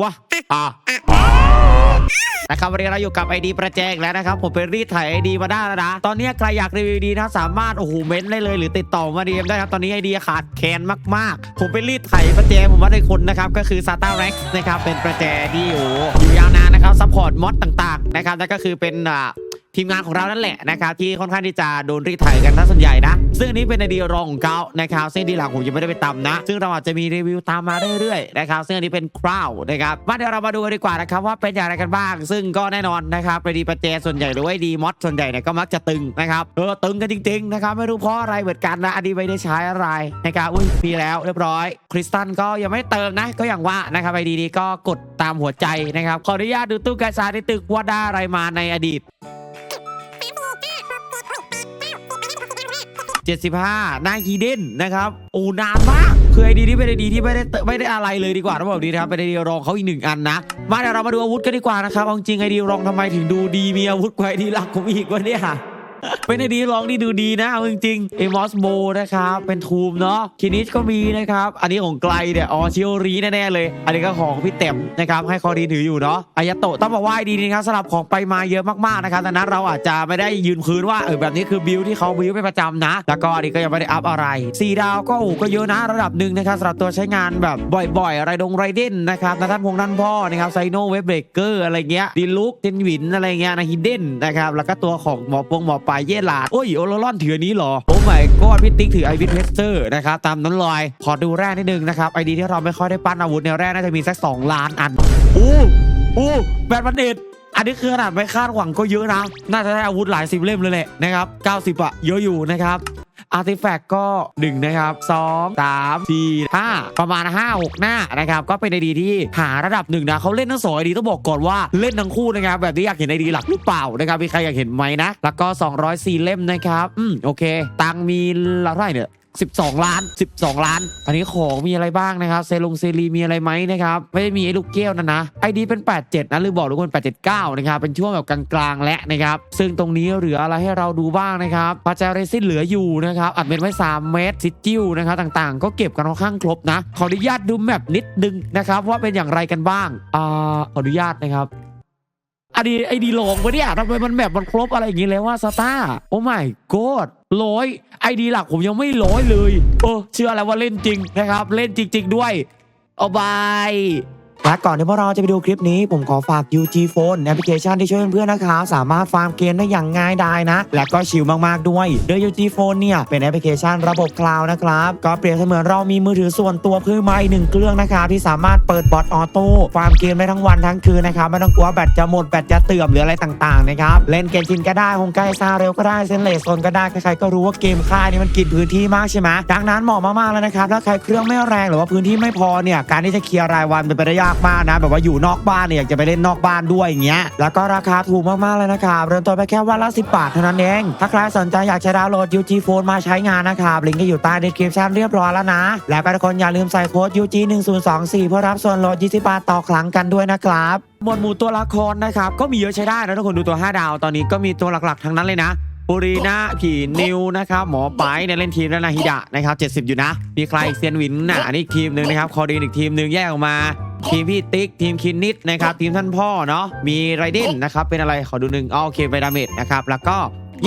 วะอะนะครับวันนี้เราอยู่กับไอดีประแจงแล้วนะครับ ผมเป็นรีดไถไอดีมาได้แล้วนะ ตอนนี้ใครอยากรีวิวดีนะสามารถโอ้โหเม้นได้เลยหรือติดต่อมาดีมได้ครับ ตอนนี้ไอเดียขาดแคลนมากๆ ผมเป็นรีดไถประแจผมว่าได้คนนะครับ ก็คือซาตาเร็กซ์นะครับเป็นประแจที่อยู่อยู่ยาวนานนะครับซัพพอร์ตมอดต่างๆนะครับนั่นก็คือเป็นอ่า ทีมงานของเรานั่นแหละนะครับที่ค่อนข้างที่จะโดนรีดไถกันทั้งส่วนใหญ่นะ ซึ่งอันนี้เป็นไอเดียรองของเขานะครับซึ่งดีหลังผมยังไม่ได้ไปตำนะ ซึ่งเราอาจจะมีรีวิวตามมาเรื่อยๆนะครับซึ่งอันนี้เป็นคราวนะครับมาเดี๋ยวเรามาดูกันดีกว่านะครับว่าเป็นอย่างไรกันบ้าง ซึ่งก็แน่นอนนะครับไอดีประแจส่วนใหญ่หรือว่าดีมอดส่วนใหญ่เนี่ยก็มักจะตึงนะครับเออตึงกันจริงๆนะครับไม่รู้เพราะอะไรเหมือนกันนะอันนี้ไม่ได้ใช้อะไรนะครับอุ้ยมีแล้วเรียบร้อย คริสตันก็ยังไม่เติมนะก็อย่างว่านะครับไอดีนี้ก็กดตามหัวใจนะครับขออนุญาตดูตู้กาชาในตึกว่าได้อะไรมาในอดีต 75 หน้าคีเด่นนะครับ โอ้นานมากคือไอดีที่เป็นไอดีที่ไม่ได้ไม่ได้อะไรเลยดีกว่าต้องบอกดีนะครับเป็นไอดีรองเขาอีกหนึ่งอันนะ มาเดี๋ยวเรามาดูอาวุธกันดีกว่านะครับเอาจริงไอดีรองทำไมถึงดูดีมีอาวุธกว่าไอดีหลักผมอีกวะเนี่ย เป็นไอดีรองที่ดูดีนะเอาจริงๆเอมอสโบนะครับเป็นทูมเนาะคินิชก็มีนะครับ อันนี้ของไกลเนี่ยอ๋อชิโอรีแน่ๆเลย อันนี้ก็ของพี่เต็มนะครับให้คอดีถืออยู่เนาะอายาโตะต้องบอกว่าดีนะครับสลับของไปมาเยอะมากๆนะครับดังนั้นเราอาจจะไม่ได้ยืนพื้นว่าเออแบบนี้คือบิลที่เขาบิลเป็นประจำนะ แล้วก็อันนี้ก็ยังไม่ได้อัพอะไรสี่ดาวก็โอ้ก็เยอะนะระดับหนึ่งนะครับสำหรับตัวใช้งานแบบบ่อยๆ อะไรดงไรเด่นนะครับนาท่านพงษ์ท่านพ่อนะครับไซโนเวฟเบรกเกอร์อะไรเงี้ยดิลุกเทนวินอะไรเงี้ยนะฮิดเด้นนะครับแล้วก็ตัวของหมอปงหมอปลายย่หลาดโอ้ยโอโลลอนถืออันนี้เหรอ โอ้ไม่ก็พี่ติ๊กถือไอวิทเพสเตอร์นะครับตามนั้นลอยขอดูแร่นิดนึงนะครับไอดีที่เราไม่ค่อยได้ปั้นอาวุธในแร่น่าจะมีสัก2ล้านอันอู้อู้แบทบันเดตอันนี้คือขนาดไม่คาดหวังก็เยอะนะ น่าจะได้อาวุธหลายสิบเล่มเลยแหละนะครับ 90อะเยอะอยู่นะครับ อาร์ติแฟกต์ก็1นะครับ2 3 4 5 ประมาณ 5 6 หน้านะครับ ก็เป็นไอดีที่หาระดับหนึ่งนะเขาเล่นทั้งสองไอดีต้องบอกก่อนว่าเล่นทั้งคู่นะครับ แบบนี้อยากเห็นไอดีหลักหรือเปล่านะครับมีใครอยากเห็นไหมนะ แล้วก็ 204 เล่มนะครับ อืมโอเค ตังมีเท่าไหร่เนี่ย 12 ล้าน 12 ล้าน อันนี้ของมีอะไรบ้างนะครับเซลงเซรีมีอะไรไหมนะครับ ไม่ได้มีไอ้ลูกแก้วนะนะไอดีเป็น 87 นะหรือบอกทุกคน 879 นะครับ เป็นช่วงแบบกลางๆและนะครับ ซึ่งตรงนี้เหลืออะไรให้เราดูบ้างนะครับพาจาเรซินเหลืออยู่นะครับ อัดเม็ดไว้ 3 เมตรซิจิ้วนะครับต่างๆ ก็เก็บกันค่อนข้างครบนะ ขออนุญาตดูแมปนิดนึงนะครับว่าเป็นอย่างไรกันบ้างอ่าขออนุญาตนะครับ อันนี้ไอดีลงปะเนี่ยทำไมมันแบบมันครบอะไรอย่างงี้แล้วว่าสตาร์โอ้ไม่กดร้อยไอดีหลักผมยังไม่ร้อยเลย เออเชื่อแล้วว่าเล่นจริงนะครับ เล่นจริง ๆ ด้วย เอาบาย และก่อนที่พวกเราจะไปดูคลิปนี้ผมขอฝาก UG Phone แอปพลิเคชันที่ช่วยเพื่อนๆนะครับสามารถฟาร์มเกมได้อย่างง่ายดายนะ และก็ชิลมากๆด้วย โดย UG Phone เนี่ย เป็นแอปพลิเคชันระบบคลาวด์นะครับ ก็เปรียบเสมือนเรามีมือถือส่วนตัวเพิ่มมาอีกหนึ่งเครื่องนะครับ ที่สามารถเปิดบอทออโต้ฟาร์มเกมได้ทั้งวันทั้งคืนนะครับ ไม่ต้องกลัวแบตจะหมดแบตจะเตื่อมหรืออะไรต่างๆนะครับเล่นเกมชินก็ได้คงใกล้ซาเร็วก็ได้เซนเลสโซนก็ได้ใครๆก็รู้ว่าเกมค่ายนี่มันกินพื้นที่มากใช่ไหมดังนั้นเหมาะมากๆแล้วนะครับถ้าใครเครื่องไม่แรงหรือว่าพื้นที่ไม่พอเนี่ยการที่จะเคลียร์รายวันเป็นไปได้ยากมากนะ แบบว่าอยู่นอกบ้านเนี่ยอยากจะไปเล่นนอกบ้านด้วยอย่างเงี้ยแล้วก็ราคาถูกมากๆเลยนะครับเริ่มต้นไปแค่วันละ10บาทเท่านั้นเองถ้าใครสนใจอยากจะดาวน์โหลด UG Phone มาใช้งานนะครับลิงก์ก็อยู่ใต้ description เรียบร้อยแล้วนะ แล้วก็ทุกคนอย่าลืมใส่โค้ด UG 1024เพื่อรับส่วนลด20บาทต่อครั้งกันด้วยนะครับหมวดหมู่ตัวละครนะครับก็มีเยอะใช้ได้นะทุกคนดูตัว 5 ดาว ตอนนี้ก็มีตัวหลักๆทั้งนั้นเลยนะ ปุรีนาผีนิวนะครับหมอไปเนี่ยเล่นทีมแล้วนะฮิดะนะครับ70 อยู่นะ มีใครเซียนวินน่ะอันนี้ทีมหนึ่งนะครับคอดีนอีกทีมหนึ่งแยกออกมาทีมพี่ติ๊กทีมคินนิดนะครับทีมท่านพ่อเนาะมีไรเดนนะครับเป็นอะไรขอดูหนึ่งอ๋อโอเคไปดาเมจนะครับแล้วก็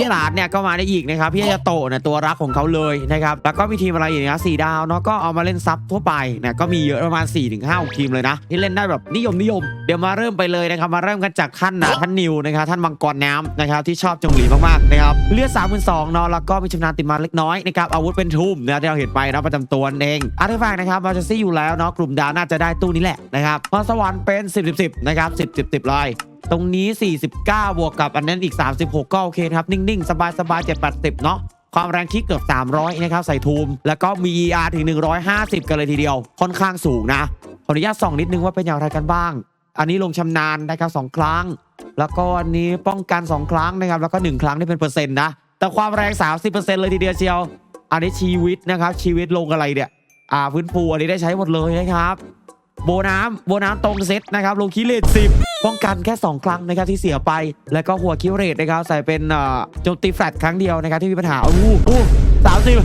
ยหลาดเนี่ยก็มาได้อีกนะครับพี่ยาโตเนี่ยตัวรักของเขาเลยนะครับแล้วก็มีทีมอะไรอีกนะสี่ดาวเนาะก็เอามาเล่นซับทั่วไปนะก็มีเยอะประมาณ4ี่ถึงห้าทีมเลยนะที่เล่นได้แบบนิยมนิยม เดี๋ยวมาเริ่มไปเลยนะครับมาเริ่มกันจากท่านนะท่านนิวนะครับท่านมังกรน้ำนะครับที่ชอบจงหลีมากๆนะครับเลือดสามพันสองเนาะแล้วก็มีชำนาญติดมาเล็กน้อยนะครับอาวุธเป็นทุ่มนะที่เราเห็นไปนะประจำตัวเองอาร์ติแฟกนะครับมาจะซี่อยู่แล้วเนาะกลุ่มดาวน่าจะได้ตู้นี้แหละนะครับพรสวรรค์เป็น 10 10 10นะครับ10 10 10เลย ตรงนี้ 49 บวกกับอันนั้นอีก 36 ก็โอเคครับ นิ่ง ๆ สบายๆ7 80 เนาะความแรงคิกเกือบ 300 นะครับ ใส่ทูม แล้วก็มี ER ถึง 150 กันเลยทีเดียว ค่อนข้างสูงนะ ขออนุญาตส่องนิดนึงว่าเป็นอย่างไรกันบ้าง อันนี้ลงชำนาญนะครับ2ครั้ง แล้วก็อันนี้ป้องกัน 2 ครั้งนะครับ แล้วก็ 1 ครั้งที่เป็นเปอร์เซ็นต์นะ แต่ความแรง 30%เลยทีเดียวเชียว อันนี้ชีวิตนะครับ ชีวิตลงอะไรเนี่ย อ่าฟื้นฟูอันนี้ได้ใช้หมดเลยนะครับ โบน้ำโบน้ำตรงเซตนะครับลงคิเลตสิบป้องกันแค่ 2 ครั้งนะครับที่เสียไป แล้วก็หัวคิเรตนะครับใส่เป็นโจมตีแฟลตครั้งเดียวนะครับที่มีปัญหาอู้อู้สามสิบ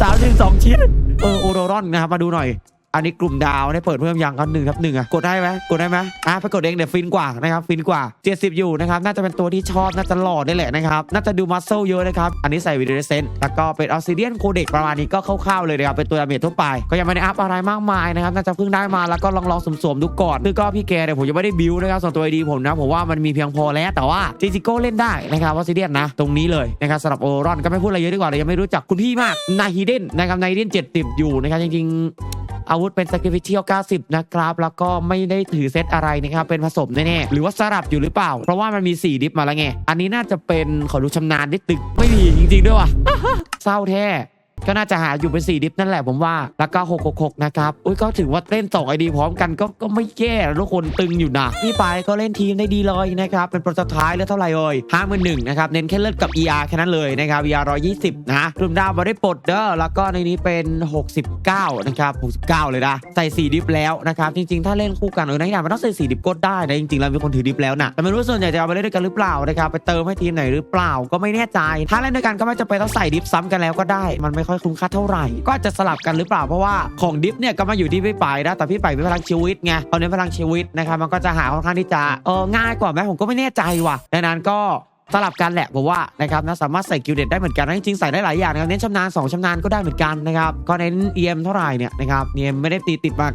สามสิบสองชิ้นเออโอโรรอนนะครับมาดูหน่อย อันนี้กลุ่มดาวได้เปิดเพิ่มยังก็หนึ่งทับหนึ่งอะกดได้ไหมกดได้ไหมอะไปกดเองเดี๋ยวฟินกว่านะครับฟินกว่า 70 อยู่นะครับน่าจะเป็นตัวที่ชอบน่าจะหล่อได้แหละนะครับน่าจะดูมัสเซลเยอะนะครับอันนี้ใส่วิดีโอเซนแล้วก็เป็นออสซิเดียนโคเด็กประมาณนี้ก็คร่าวๆเลยนะครับเป็นตัวดาเมจทั่วไปก็ยังไม่ได้อัพอะไรมากมายนะครับน่าจะเพิ่งได้มาแล้วก็ลองลองๆสวมๆดูก่อนคือก็พี่แกเนี่ยผมยังไม่ได้บิวนะครับส่วนตัวไอดีผมนะผมว่ามันมีเพียงพอแล้วแต่ว่าจริงๆก็เล่นได้นะครับออสซิเดียนนะตรงนี้เลยนะครับสำหรับโอรอนก็ไม่พูดอะไรเยอะดีกว่าเลยยังไม่รู้จักคุณพี่มากนาฮิเดนนะครับนาฮิเดน70 อยู่นะครับจริงๆ อาวุธเป็นสกิฟิเชียล90 นะครับ แล้วก็ไม่ได้ถือเซตอะไรนะครับ เป็นผสมแน่ๆ หรือว่าสลับอยู่หรือเปล่า เพราะว่ามันมี 4 ดิฟมาแล้วไง อันนี้น่าจะเป็นขอดูชำนาญดิตึก ไม่มีจริงๆด้วยว่ะเศร้าแท้ ก็น่าจะหาอยู่เป็น4ดิฟนั่นแหละผมว่า แล้วก็666นะครับอุ้ยก็ถือว่าเล่น2ไอดีพร้อมกันก็ก็ไม่แย่นะทุกคนตึงอยู่นะพี่ปายก็เล่นทีมได้ดีเลยนะครับเป็นโปรสุดท้ายแล้วเท่าไหร่เอ่ยห้าหมื่นหนึ่งนะครับเน้นแค่เลือดกับ ER แค่นั้นเลยนะครับ ER 120 นะกลุ่มดาวมาได้ปลดเด้อแล้วก็ในนี้เป็น 69 นะครับ 69 เลยนะใส่ 4 ดิฟแล้วนะครับจริงๆ ถ้าเล่นคู่กันเออในที่างมันต้องใส่ 4 ดิฟก็ได้นะจริงๆ แล้วมีคนถือดิฟแล้วนะแต่ไม่รู้ส่วนใหญ่จะเอาไปเล่นด้วยกันหรือเปล่านะครับไปเติมให้ทีมไหนหรือเปล่าก็ไม่แน่ใจ ถ้าเล่นด้วยกันก็ไม่จำเป็นต้องใส่ดิฟซ้ำกันแล้วก็ได้มันไม่ค่อยคุ้มค่าเท่าไหร่ ก็จะสลับกันหรือเปล่าเพราะว่าของดิฟเนี่ยก็มาอยู่ที่พี่ไปนะแต่พี่ไปเป็นพลังชีวิตไงตอนนี้พลังชีวิตนะครับมันก็จะหาค่อนข้างที่จะเออง่ายกว่าไหมผมก็ไม่แน่ใจว่ะดังนั้นก็ สลับกันแหละผมว่านะครับนะสามารถใส่กิลเด็ดได้เหมือนกันนะจริงๆใส่ได้หลายอย่างนะครับเน้นชำนาญ2ชำนาญก็ได้เหมือนกันนะครับก็เน้นเอ็มเท่าไหร่เนี่ยนะครับเอ็มไม่ได้ตีติดมา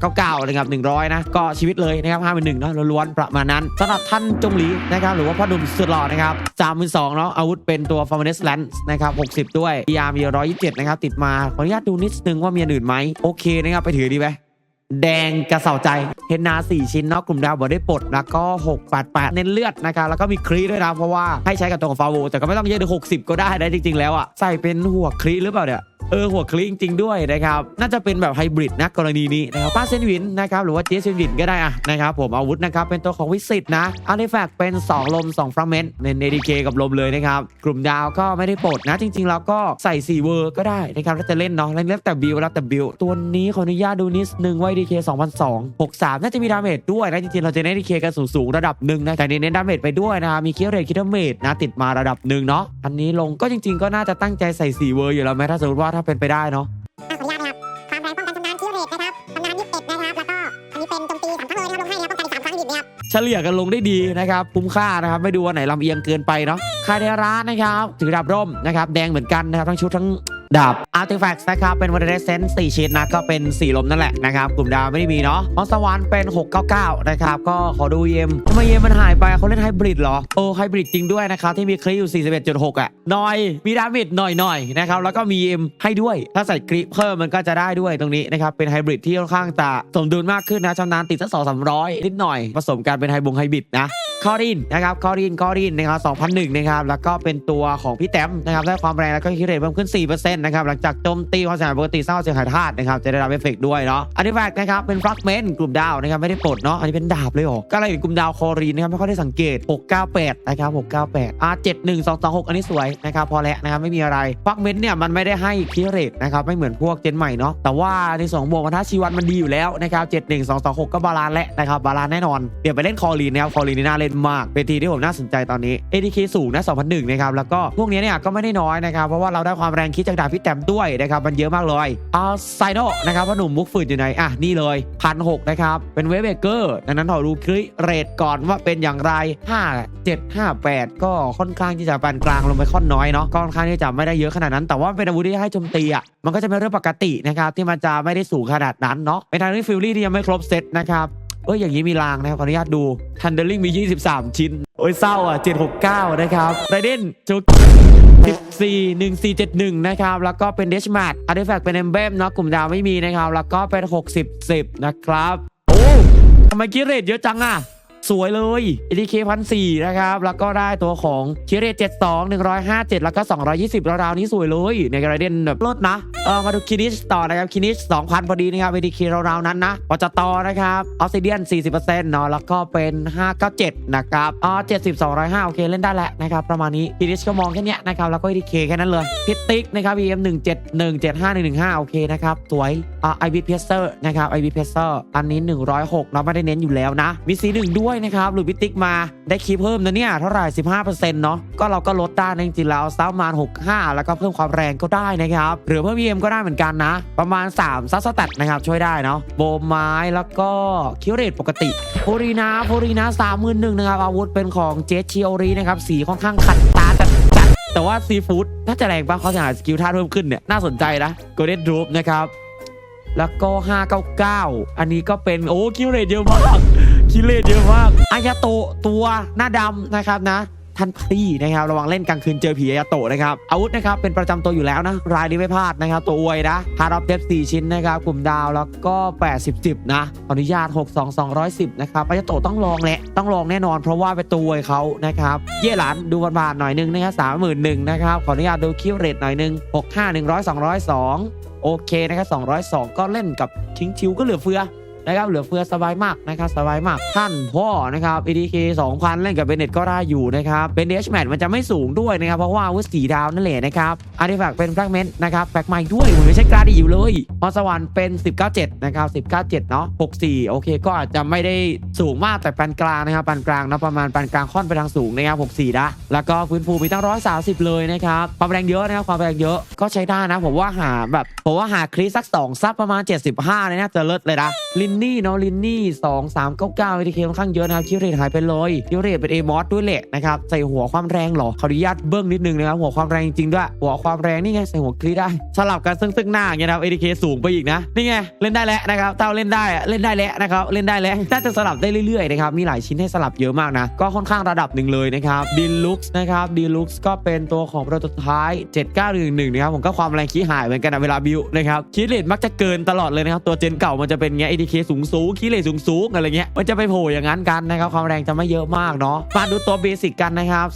99นะครับ100นะก็ชีวิตเลยนะครับห้าเป็นหนึ่งเนาะล้วนๆประมาณนั้นสำหรับท่านจงหลีนะครับหรือว่าพ่อหนุ่มสุดหล่อนะครับสามเป็นสองเนาะอาวุธเป็นตัวฟอร์มเนสแลนส์นะครับ60ด้วยยามี127นะครับติดมาขออนุญาตดูนิดนึงว่ามีอื่นไหมโอเคนะครับไปถือดีไหม แดงกระเสาใจ เฮนนา 4 ชิ้นเนาะกลุ่มดาวบอได้ปลดแล้วก็ 6 8 8 เน้นเลือดนะคะแล้วก็มีครีด้วยนะเพราะว่าให้ใช้กับตัวของฟาโวแต่ก็ไม่ต้องเยอะถึง60 ก็ได้นะจริงๆแล้วอะใส่เป็นหัวครีหรือเปล่าเนี่ยเออหัวคลีจริงๆด้วยนะครับ น่าจะเป็นแบบไฮบริดนะกรณีนี้นะครับป้าเซนวินนะครับหรือว่าเจสเซนวินก็ได้อะนะครับผมอาวุธนะครับเป็นตัวของวิสิตนะอาร์ติแฟกต์เป็น 2 ลม 2ฟราเมนต์เน้น ADK กับลมเลยนะครับ กลุ่มดาวก็ไม่ได้ปลดนะ จริงๆแล้วก็ใส่ 4 เวอร์ก็ได้นะครับถ้าจะเล่นเนาะเล่นแล้วแต่บิวแล้วแต่บิวตัวนี้ขออนุญาตดูนิดนึงว่า ADK 2002 63น่าจะมีดาเมจด้วยนะจริงๆเราจะเน้น ADK กันสูงๆระดับหนึ่งนะแต่เน้นดาเมจไปด้วยนะครับมีเคียร์เรทคิดเมจนะติดมาระดับหนึ่งเนาะอันนี้ลงก็จริง ๆ ก็น่าจะตั้งใจใส่4เวอร์อยู่แล้วมถ้าสมมติว่าถ้าเป็นไปได้เนาะขออนุญาตนะครับความแรงป้องกันชำนาญคิวเรทนะครับชำนาญ21นะครับแล้วก็อันนี้เป็นโจมตีสามครั้งเลยนะครับลงให้แล้วป้องกันอีกสามครั้งหยิบนะครับเฉลี่ยกันลงได้ดีนะครับคุ้มค่านะครับไม่ดูวันไหนลำเอียงเกินไปเนาะคาเดร้านะครับถือดาบร่มนะครับแดงเหมือนกันนะครับทั้งชุดทั้งดาบอาร์ติแฟกต์นะครับเป็นวันเดเซนส์สี่ชิ้นนะก็เป็น4ลมนั่นแหละนะครับกลุ่มดาวไม่ได้มีเนาะมอนสวรรค์เป็น 699 นะครับก็ขอดูเยมทำไมเยมมันหายไปเขาเล่นไฮบริดเหรอโอ้ไฮบริดจริงด้วยนะครับที่มีคลิปอยู่ 41.6 อะหน่อยมีดาเมจหน่อยหน่อยนะครับแล้วก็มีเอ็มให้ด้วย ถ้าใส่คลิปเพิ่มมันก็จะได้ด้วยตรงนี้นะครับเป็นไฮบริดที่ค่อนข้างจะสมดุลมากขึ้นนะชำนาญติดสักสองสามร้อยนิดหน่อยผสมกันเป็นไฮบงไฮบริดนะคอรินนะครับคอรินคอรินนะครับ2001นะครับแล้วก็เป็นตัวของพี่แต้มนะครับได้ความแรงแล้วก็คิดเรทเพิ่มขึ้น4%นะครับหลังจากโจมตีความเสียหายปกติสร้างเสียหายธาตุนะครับจะได้รับเอฟเฟกด้วยเนาะอันนี้แฟกนะครับเป็นฟลักเมนต์กลุ่มดาวนะครับไม่ได้ปลดเนาะอันนี้เป็นดาบเลยหรอก็เลยเห็นกลุ่มดาวคอรินนะครับไม่ค่อยได้สังเกต 698 นะครับ 698 R 71226 อันนี้สวยนะครับพอแล้วนะครับไม่มีอะไรฟลักเมนต์เนี่ยมันไม่ได้ให้คิเรทนะครับไม่เหมือนพวกเจนใหม่เนาะแต่ว่าในสองบวกพันธะชีวันมันดีอยู่แล้วนะครับ71226 ก็บาลานและนะครับบาลานแน่นอนเดี๋ยวไปเล่นคอรีนนะครับคอรีนนี่น่าเล่นมากเป็นทีที่ผมน่าสนใจตอนนี้ ADK สูงนะ2001นะครับแล้วก็พวกนี้เนี่ยก็ไม่ได้น้อยนะครับเพราะว่าเราได้ความแรงคิดจากดาบพี่แตมด้วยนะครับมันเยอะมากเลยอ่าไซโนนะครับว่าหนุ่มมุกฝืนอยู่ไหนอะนี่เลยพันหกนะครับเป็นเวเบเกอร์ดังนั้นขอดูคลิเรทก่อนว่าเป็นอย่างไร 5 7 5 8 ก็ค่อนข้างที่จะปานกลางลงไปค่อนน้อยเนาะค่อนข้างที่จะไม่ได้เยอะขนาดนั้น แต่ว่าเป็นอาวุธที่ให้โจมตีอะมันก็จะเป็นเรื่องปกตินะครับที่มันจะไม่ได้สูงขนาดนั้นเนาะในทางที่ฟิลลี่ที่ยังไม่ครบเซตนะครับเอ้ยอย่างนี้มีรางนะครับขออนุญาตดูทันเดอร์ลิงมี 23 ชิ้น โอ้ยเศร้าอะ769 นะครับไรเดนจุก 14 1471 นะครับ แล้วก็เป็นเดชมาร์ดอาร์ติแฟกต์เป็นเอมเบมเนาะกลุ่มดาวไม่มีนะครับ แล้วก็เป็น 60 10 นะครับ โอ้ทำไมกิเลสเยอะจังอะ สวยเลย ADK พันสี่นะครับ แล้วก็ได้ตัวของคิเรต72 157แล้วก็220ราวๆนี้สวยเลยในกระเด็นแบบลดนะเออมาดูคินิชต่อนะครับคินิช2,000พอดีนะครับ ADK ราวๆนั้นนะปจตนะครับออสซิเดียน40%เนาะแล้วก็เป็น597นะครับอ๋อ70 205โอเคเล่นได้แหละนะครับประมาณนี้คินิชก็มองแค่เนี้ยนะครับแล้วก็ ADK แค่นั้นเลยพิติกนะครับ EM 171 75115โอเคนะครับสวยอ่า ไอวิเพสเซอร์นะครับไอวิเพสเซอร์อันนี้ 106 เราไม่ได้เน้นอยู่แล้วนะ มีสีหนึ่งด้วยนะครับหรือพิติกมาได้คีเพิ่มนะเนี่ย เท่าไหร่ 15%เนาะก็เราก็ลดได้จริงๆแล้วซับประมาณ65 แล้วก็เพิ่มความแรงก็ได้นะครับ หรือเพิ่ม EM ก็ได้เหมือนกันนะ ประมาณ 3 ซัสแตทนะครับ ช่วยได้เนาะโบไม้แล้วก็คิวเรตปกติโพรีนาโพรีนาสามหมื่นหนึ่งนะครับอาวุธเป็นของเจสชิโอรีนะครับสีค่อนข้างขัดตาจัดจัดแต่ว่าซีฟู้ดน่าจะแรงปะเขาจะหาสกิลท่าเพิ่มขึ้นเนี่ยน่าสนใจนะโกลเด้นดรูปนะครับ แล้วก็ 599 อันนี้ก็เป็นโอ้คิวเรตเยอะมากคิวเรตเยอะมากอายาโตตัวหน้าดำนะครับนะท่านพี่นะครับระวังเล่นกลางคืนเจอผีอายาโตะนะครับอาวุธนะครับเป็นประจำตัวอยู่แล้วนะ รายนี้ไม่พลาดนะครับ ตัวอวยนะฮาร์ดอฟเดฟ4ชิ้นนะครับกลุ่มดาวแล้วก็ 80 10 นะขออนุญาต 62 210 นะครับอายาโตะต้องลองแหละต้องลองแน่นอนเพราะว่าเป็นตัวอวยเขานะครับ เย่หลานดูบานๆหน่อยนึงนะครับ31,000นะครับขออนุญาตดูคิวเรตหน่อยนึง65 100 202 โอเคนะครับ202 ก็เล่นกับทิ้งชิวก็เหลือเฟือ นะครับเหลือเฟือสบายมากนะครับสบายมากท่านพ่อนะครับ ADK 2,000 เล่นกับเบเน็ตก็ได้อยู่นะครับเป็นเดชแมทมันจะไม่สูงด้วยนะครับเพราะว่าวุธสีดาวนั่นแหละนะครับอาร์ติแฟกต์เป็นแฟกเมนต์นะครับแฟกใหม่ด้วยมือนไม่ใช่กราดีอยู่เลยพรสวรรค์เป็น 197 นะครับ 197 เนาะ64 โอเค ก็อาจจะไม่ได้สูงมากแต่ปานกลางนะครับปานกลางนะประมาณปานกลางค่อนไปทางสูงนะครับ64 นะ แล้วก็ฟื้นฟูมีตั้ง 130 เลยนะครับความแรงเยอะนะครับความแรงเยอะก็ใช้ได้นะผมว่าหาแบบผมว่าหาคริสสัก2ซับประมาณ 75 เลยนะจะเลิศเลยนะลินนี่เนาะลินนี่2 3 9 9 ATK ค่อนข้างเยอะนะครับคิวเรทหายไปเลยคิวเรทเป็นเอมอสด้วยแหละนะครับใส่หัวความแรงหรอขออนุญาตเบิ้งนิดนึงนะครับหัวความแรงจริงด้วย หัวความแรงนี่ไงใส่หัวคริสได้สลับกันซึ่งซึ่งหน้าเงี้ยนะครับ ATK สูงไปอีกนะนี่ไงเล่นได้แล้วนะครับเต้าเล่นได้เล่นได้แล้วนะครับเล่นได้แล้วน่าจะสลับได้เรื่อยๆนะครับมีหลายชิ้นให้สลับเยอะมากนะก็ค่อนข้างระดับหนึ่งเลยนะครับดีลุกส์นะครับดีลุกส์ก็เป็นตัวของโปรโตไทป์7911นะครับผมก็ความแรงขี้หายเหมือนกันนะเวลาบิวนะครับคิดเลทมักจะเกินตลอดเลยนะครับตัวเจนเก่ามันจะเป็นเงี้ย ATK สูงสูงคิดเลทสูงสูงอะไรเงี้ยมันจะไปโผล่อย่างนั้นกันนะครับความแรงจะไม่เยอะมากเนาะมาดูตัวเบสิกกันนะครับ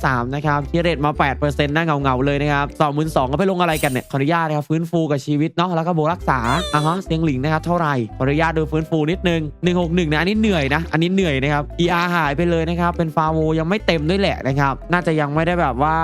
223นะครับคิดเลทมา8%น่าเงาเงาเลยนะครับ22,000ก็ไปลงอะไรกันเนี่ยขออนุญาตนะครับฟื้นฟูกับชีวิตเนาะแล้วก็บรักษาอะฮะเสียงหลิงนะครับเท่าไหร่ขออนุญาตดูฟื้นฟูนิดนึง161นะอันนี้เหนื่อยนะอันนี้เหนื่อยนะครับ ER หายไปเลยนะครับเป็นฟาโวยังไม่เต็มด้วยแหละนะครับน่าจะยังไม่ได้แบบว่า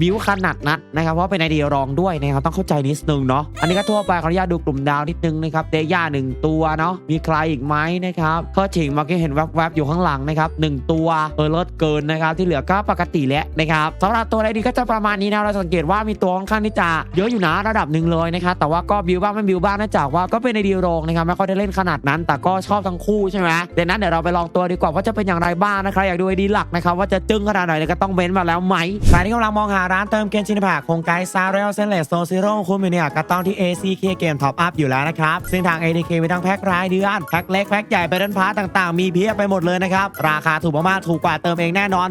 บิวขนาดนั้นะครับเพราะเป็นไอเดียรองด้วยนะครับต้องเข้าใจนิดนึงเนาะอันนี้ก็ทั่วไปขออนุญาตดูกลุ่มดาวนิดนึงนะครับเดย่าหนึ่งตัวเนาะมีใครอีกไหมนะครับก็ถิงมาก็เห็นแวบๆอยู่ข้างหลังนะครับหนึ่งตัวเออเลิศเกินนะครับ ที่เหลือก็ปกติแล้วนะครับสำหรับตัวไอดีก็จะประมาณนี้นะเราสังเกตว่ามีตัวค่อนข้างที่จะเยอะอยู่นะระดับหนึ่งเลยนะครับแต่ว่าก็บิวบ้างไม่บิวบ้างนื่องจากว่าก็เป็นไอดียรองนะครับไม่ค่อยได้เล่นขนาดนั้น แต่ก็ชอบทั้งคู่ใช่ไหมเดี๋ยวนั้นเดี๋ยวเราไปลองตัวดีกว่าว่าจะเป็นอย่างไรบ้างนะครับอยากดูไอดีหลักนะครับว่าจะจึ้งขนาดไหนก็ต้องเม้นมาแล้วไหมใครที่กำลังมองหาร้านเติมเกมชินผักโครงไกด์ซาเรลเซนเลสโซซิโร่คุ้มอยู่เนี่ยก็ต้องที่ ACK เกมท็อปอัพอยู่แล้วนะครับซึ่งทาง ADK มีทั้งแพ็ครายเดือน แพ็คเล็กแพ็คใหญ่ไปเดินพาร์ต่างๆ มีเพียบไปหมดเลยนะครับ ราคาถูกมากๆถูกกว่าเติมเองแน่นอน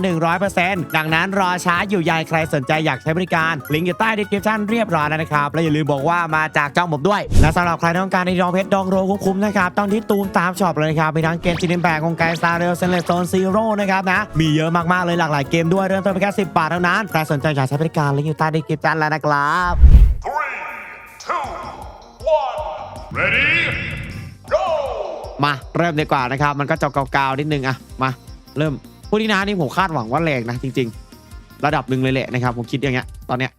100%ดังนั้นรอช้าอยู่ใหญ่ใครสนใจอยากใช้บริการ ลิงก์อยู่ใต้ดีสคริปชั่นเรียบร้อยแล้วนะครับและอย่าลืมบอกว่ามาจากจ้องผมด้วย และสำหรับใครต้องการในดองเพชรดองโรคุ้มๆนะครับต้องที่ตูมตามช็อปเลยนะครับมีทั้งเกมจินแบกของไกด์ซาเรลเซนเลสโซนซีโร่นะครับนะมีเยอะมากๆเลยหลากหลายเกมด้วยเริ่มต้นเพียงแค่10บาทเท่านั้นใครสนใจอยากใช้บริการลิงก์อยู่ใต้ดีสคริปชั่นแล้วนะครับ Three, two, one. Ready? Go! มาเริ่มดีกว่านะครับ มันก็จะกาวๆนิดนึงอะมาเริ่มผู้ที่นานี่ผมคาดหวังว่าแรงนะจริง ๆ ระดับหนึ่งเลยแหละนะครับ ผมคิดอย่างเงี้ยตอนเนี้ย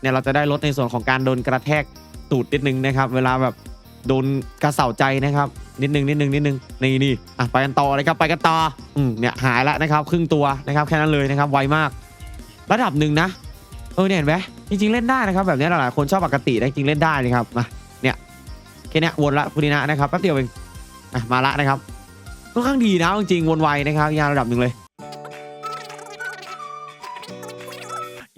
เนี่ยเราจะได้ลดในส่วนของการโดนกระแทกตูดนิดนึงนะครับ เวลาแบบโดนกระเสาใจนะครับ นิดนึงนิดนึงนิดนึงนี่นี่อะไปกันต่อเลยครับไปกันต่ออืมเนี่ยหายแล้วนะครับ ครึ่งตัวนะครับแค่นั้นเลยนะครับไวมาก ระดับหนึ่งนะเออเนี่ยเห็นไหมจริงๆเล่นได้นะครับ แบบนี้หลายๆคนชอบปกตินะจริงๆเล่นได้นะครับมา ค่เนี้ยวนละผู้ที่นานะครับแป๊บเดียวเองอะมาละนะครับค่อนข้างดีนะจริงๆวนไวนะครับยาระดับหนึ่งเลย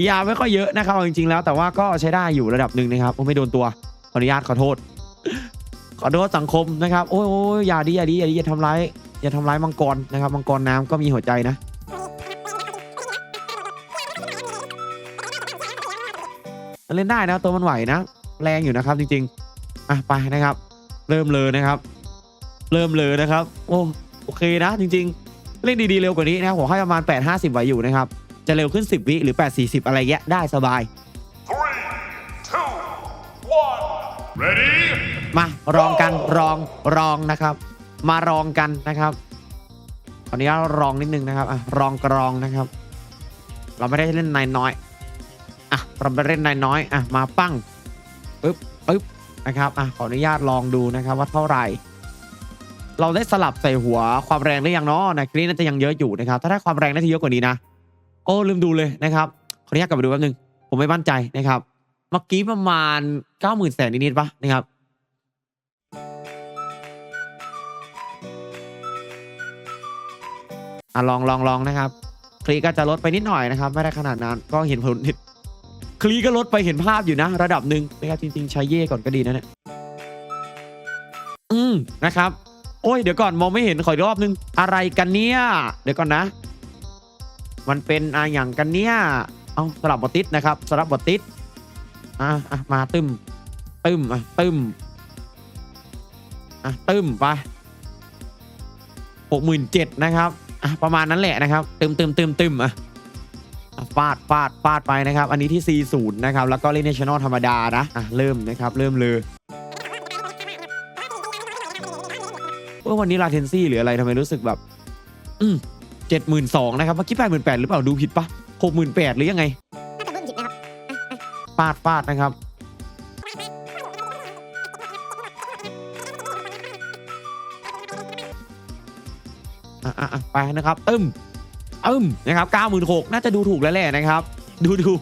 ยาไม่ค่อยเยอะนะครับจริงๆแล้วแต่ว่าก็ใช้ได้อยู่ระดับหนึ่งนะครับไม่โดนตัวขออนุญาตขอโทษ ขอโทษสังคมนะครับโอ้ยโอ้ยอย่าดีอย่าดีอย่าดีอย่าทำร้ายอย่าทำร้ายมังกรนะครับมังกรน้ำก็มีหัวใจนะเล่นได้นะตัวมันไหวนะ แรงอยู่นะครับจริงๆ อะไปนะครับ เริ่มเลยนะครับ เริ่มเลยนะครับ โอ้โอเคนะ จริง ๆ เล่นดีๆเร็วกว่านี้นะครับผมให้ประมาณ 8 50ไหวอยู่นะครับ จะเร็วขึ้น 10 วิหรือ 8 40 อะไรเงี้ยได้สบาย Three, two, one. Ready? มารองกันรองรองนะครับ มารองกันนะครับตอนนี้เรารองนิดนึงนะครับอะรองกรองนะครับ เราไม่ได้เล่นนายน้อยอะเราไปเล่นนายน้อยอะมาปั้งปึ๊บปึ๊บ นะครับอะขออนุญาตลองดูนะครับว่าเท่าไหร่ เราได้สลับใส่หัวความแรงได้ยังเนาะนะคลิปน่าจะยังเยอะอยู่นะครับ ถ้าได้ความแรงน่าจะเยอะกว่านี้นะโอ้ลืมดูเลยนะครับขออนุญาตกลับไปดูแป๊บนึงผมไม่มั่นใจนะครับเมื่อกี้ประมาณเก้าหมื่นแสนนิดๆปะนะครับอะลองลองลองนะครับคลีก็จะลดไปนิดหน่อยนะครับ ไม่ได้ขนาดนั้นก็เห็นผลค ลีก็ลดไปเห็นภาพอยู่นะ ระดับหนึ่งนะครับจริงๆใช้เย่ก่อนก็ดีนะเนี่ยอืมนะครับ โอ้ยเดี๋ยวก่อนมองไม่เห็นขออีกรอบนึง อะไรกันเนี่ย เดี๋ยวก่อนนะ มันเป็นอะไรอย่างกันเนี่ยเอาสลับบอติสนะครับสลับบอติสอะอะมาตึมตึมอะตึมอะตึมไปหกหมื่นเจ็ดนะครับอะประมาณนั้นแหละนะครับ ตึมตึมตึมตึมอะ ฟาดฟาดฟาดไปนะครับ อันนี้ที่ 40 นะครับ แล้วก็เล่นเนชั่นอลธรรมดานะ อะ เริ่มนะครับ เริ่มเลยว่าวันนี้ลาเทนซี่หรืออะไรทำไมรู้สึกแบบ อืมเจ็ดหมื่นสองนะครับเมื่อกี้แปดหมื่นแปดหรือเปล่าดูผิดปะหกหมื่นแปดหรือยังไงฟาดฟาดนะครับอะอะไปนะครับตึ้ม ตึ้มนะครับเก้าหมื่นหกน่าจะดูถูกแล้วแหละนะครับ ดูถูก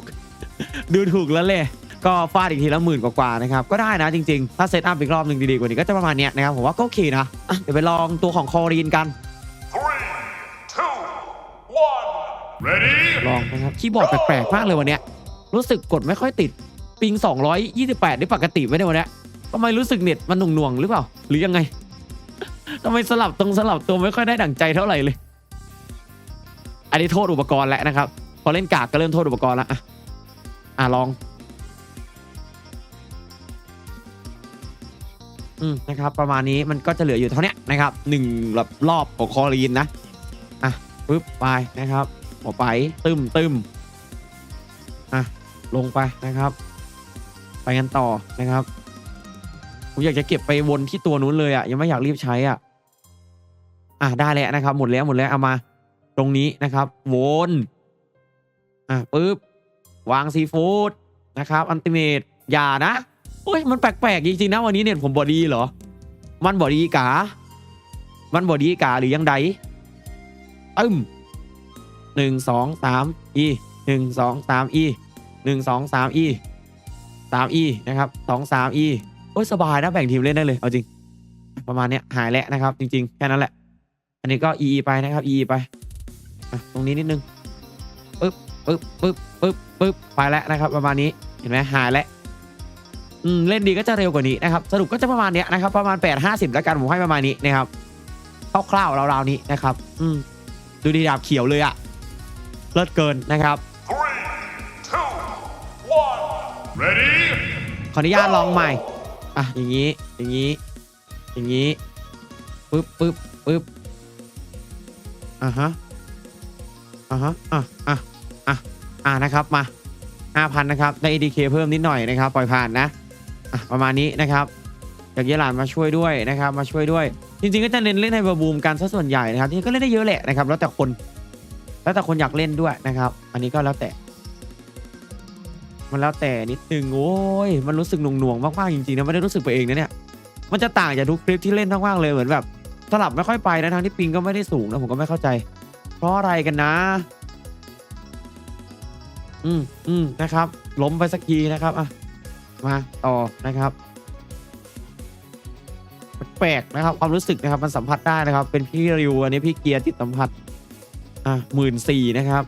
ดูถูกแล้วแหละก็ฟาดอีกทีละหมื่นกว่าๆนะครับ ก็ได้นะจริงๆ ถ้าเซตอัพอีกรอบหนึ่งดีๆกว่านี้ก็จะประมาณเนี้ยนะครับ ผมว่าก็โอเคนะอะเดี๋ยวไปลองตัวของคอรีนกัน Three, two, one. Ready? ลองนะครับคีย์บอร์ดแปลกๆมากเลยวันเนี้ยรู้สึกกดไม่ค่อยติดปิง 228ได้ปกติไม่ได้วันเนี้ยทำไมรู้สึกเน็ตมันหน่วงๆหรือเปล่า หรือยังไงทำไมสลับตรงสลับตัวไม่ค่อยได้ดั่งใจเท่าไหร่เลย อันนี้โทษอุปกรณ์แล้วนะครับ พอเล่นกากก็เริ่มโทษอุปกรณ์แล้วอะอะลอง อืมนะครับ ประมาณนี้มันก็จะเหลืออยู่เท่านี้นะครับหนึ่งแบบรอบของคอรีนนะอะปึ๊บไปนะครับหมอไปตึมตึมอะลงไปนะครับ ไปกันต่อนะครับผมอยากจะเก็บไปวนที่ตัวนู้นเลยอะยังไม่อยากรีบใช้อะอะได้แล้วนะครับ หมดแล้วหมดแล้วเอามา ตรงนี้นะครับวนอะปึ๊บวางซีฟู้ดนะครับอันติเมตอย่านะโอ้ยมันแปลกๆจริงๆนะวันนี้เนี่ยผมบอดีเหรอ มันบอดีกา มันบอดีกาหรือยังใดตึ้มหนึ่งสองสามอีหนึ่งสองสามอีหนึ่งสองสามอีสามอีนะครับสองสามอีโอ้ยสบายนะแบ่งทีมเล่นได้เลยเอาจริง ประมาณเนี้ยหายแล้วนะครับ จริง ๆ แค่นั้นแหละ อันนี้ก็ EE ไปนะครับ EE ไป อะตรงนี้นิดนึงปึ๊บปึ๊บปึ๊บปึ๊บปึ๊บไปแล้วนะครับ ประมาณนี้เห็นไหมหายแล้วอืมเล่นดีก็จะเร็วกว่านี้นะครับสรุปก็จะประมาณเนี้ยนะครับ ประมาณ 8 50 แล้วกันผมให้ประมาณนี้นะครับคร่าวๆราวๆนี้นะครับ อืมดูดีดาบเขียวเลยอะเลิศเกินนะครับ Three, two, one. Ready? ขออนุญาตลองใหม่อะอย่างนี้อย่างนี้ อย่างนี้ปึ๊บปึ๊บปึ๊บอะฮะ อะฮะอะอะอะอะนะครับมา5,000นะครับได้ ADK เพิ่มนิดหน่อยนะครับ ปล่อยผ่านนะอะประมาณนี้นะครับอยากเยหลานมาช่วยด้วยนะครับ มาช่วยด้วย จริงๆก็จะเน้นเล่นไฮเบอร์บูมกันซะส่วนใหญ่นะครับที่ก็เล่นได้เยอะแหละนะครับ แล้วแต่คน แล้วแต่คนอยากเล่นด้วยนะครับ อันนี้ก็แล้วแต่ มันแล้วแต่นิดนึงโอ้ยมันรู้สึกหน่วงๆมากๆจริงๆนะไม่ได้รู้สึกไปเองนะเนี่ยมันจะต่างจากทุกคลิปที่เล่นมากๆเลยเหมือนแบบสลับไม่ค่อยไปนะทางที่ปิงก็ไม่ได้สูงนะผมก็ไม่เข้าใจ เพราะอะไรกันนะ อืมอืมนะครับ ล้มไปสักทีนะครับอะมาต่อนะครับแปลกนะครับ ความรู้สึกนะครับ มันสัมผัสได้นะครับ เป็นพี่ริวอันนี้พี่เกียร์ติดสัมผัส อะหมื่นสี่นะครับ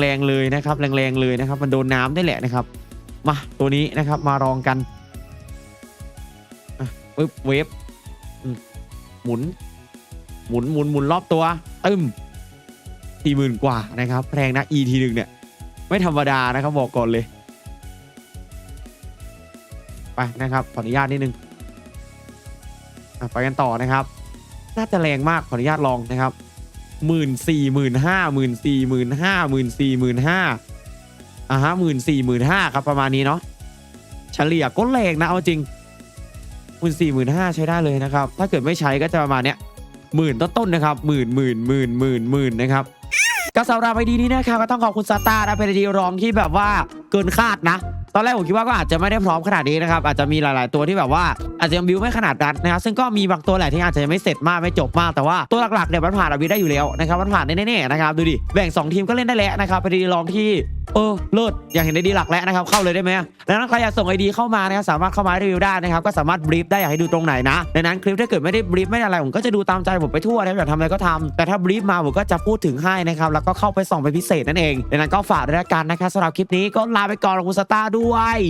แรงๆเลยนะครับ แรงๆเลยนะครับ มันโดนน้ำได้แหละนะครับ มาตัวนี้นะครับมาลองกันอะปึ๊บเวฟหมุน หมุนหมุนหมุนรอบตัวตึ้ม สี่หมื่นกว่านะครับแรงนะ e ทีหนึ่งเนี่ย ไม่ธรรมดานะครับบอกก่อนเลย ไปนะครับขออนุญาตนิดนึงอะไปกันต่อนะครับ น่าจะแรงมากขออนุญาตลองนะครับหมื่นสี่หมื่นห้าหมื่นสี่หมื่นห้าหมื่นสี่หมื่นห้าอะฮะหมื่นสี่หมื่นห้าครับประมาณนี้เนาะเฉลี่ยก็แรงนะเอาจริงหมื่นสี่หมื่นห้าใช้ได้เลยนะครับ ถ้าเกิดไม่ใช้ก็จะประมาณเนี้ยหมื่นต้นๆนะครับหมื่นหมื่นหมื่นหมื่นหมื่นนะครับ ก็สำหรับไอดีนี้นะครับก็ต้องขอบคุณซาต้านะเป็นไอดีรองที่แบบว่าเกินคาดนะ ตอนแรกผมคิดว่าก็อาจจะไม่ได้พร้อมขนาดนี้นะครับอาจจะมีหลาย ๆ ตัวที่แบบว่าอาจจะยังบิวไม่ขนาดนั้นนะครับซึ่งก็มีบางตัวแหละที่อาจจะยังไม่เสร็จมากไม่จบมากแต่ว่าตัวหลัก ๆ เนี่ยมันผ่านอาวิได้อยู่แล้วนะครับมันผ่านแน่ ๆ นะครับดูดิแบ่ง 2 ทีมก็เล่นได้แล้วนะครับไปดีลองที่เออเลิศอยากเห็นไอดีหลักแล้วนะครับเข้าเลยได้ไหมดังนั้นใครอยากส่งไอดีเข้ามานะครับสามารถเข้ามารีวิวได้นะครับก็สามารถบรีฟได้อยากให้ดูตรงไหนนะดังนั้นคลิปถ้าเกิดไม่ได้บรีฟไม่อะไรผมก็จะดูตามใจผมไปทั่วนะอยากทำอะไรก็ทำแต่ถ้าบรีฟมาผมก็จะพูดถึงให้นะครับแล้วก็เข้าไปส่องเป็นพิเศษนั่นเองดังนั้นก็ฝากด้วยกันนะครับสำหรับคลิปนี้ก็ลาไปก่อนคุณสตาร์ด้ย